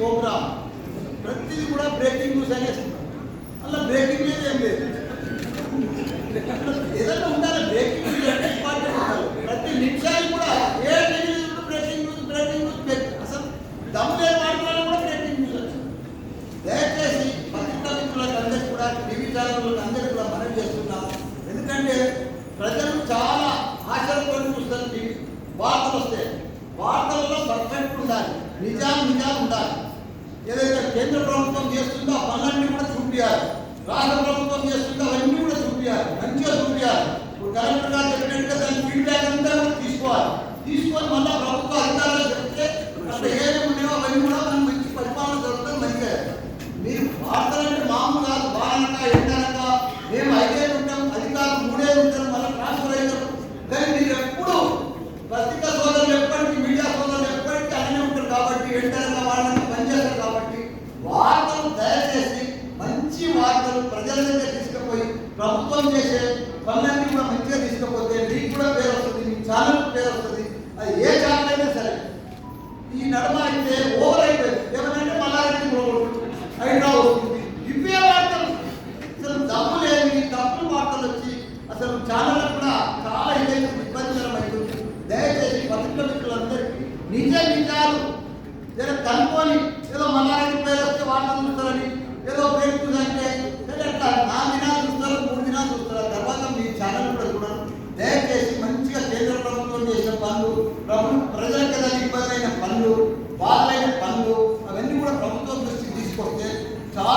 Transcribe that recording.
Programme ప్రతిదీ కూడా breaking news అనేస్తున్నారు అలా బ్రేకింగ్ న్యూస్ ఏం లేదు. ఏదైనా ఉండాలి బ్రేకింగ్ న్యూస్ అంటే ఇంపార్టెంట్ ఉండాలి. ప్రతి నిమిషాలు కూడా ఏ news breaking news breaking news అసలు దమ్ము లేని వాటిలో కూడా బ్రేకింగ్ న్యూస్ వచ్చింది దయచేసి పత్రికా మిత్రులకు అందరికీ కూడా టీవీ ఛానళ్ళకు అందరికీ కూడా మనం చేస్తున్నాం. ఎందుకంటే ప్రజలు చాలా ఆశలతో చూస్తారు టీవీ. వార్తలు వస్తాయి. వార్తలలో పర్ఫెక్ట్ ఉండాలి. నిజాలు నిజాలు ఉండాలి. ఏదైతే కేంద్ర ప్రభుత్వం చేస్తుందో ఆ పనులన్నీ కూడా చూపించాలి రాష్ట్ర ప్రభుత్వం చేస్తుందో అవన్నీ కూడా చూపించాలి మంచిగా చూపించాలి ఇప్పుడు కలెక్టర్ గారు చెప్పినట్టుగా దాని ఫీడ్బ్యాక్ అంతా కూడా తీసుకోవాలి. తీసుకొని మళ్ళీ ప్రభుత్వాలు ప్రజల దగ్గర తీసుకుపోయి ప్రభుత్వం చేసే పనులన్నీ కూడా మంచిగా తీసుకుపోతే మీకు కూడా పేరు వస్తుంది మీ ఛానల్ పేరు వస్తుంది. అది ఏ ఛానల్ అయినా సరే. ఈ నడమ అయితే ఓవర్ అయిపోయింది. ఏమంటే మల్లారెడ్డి హైడ్రా వస్తుంది. ఇవే వార్తలు అసలు దమ్ము లేని తప్పుడు వార్తలు వచ్చి అసలు ఛానల్ కూడా చాలా ఇదైతే ఇబ్బందికరం అవుతుంది దయచేసి పత్రిక మిత్రులందరికీ నిజ నిజాలు. జర కనుక్కొని ఏదో మల్లారెడ్డి పేరు వస్తే వార్తలు ప్రజలకు ఏదైనా ఇబ్బంది అయిన పనులు బాధలైన పనులు అవన్నీ కూడా ప్రభుత్వం దృష్టికి తీసుకొస్తే చాలా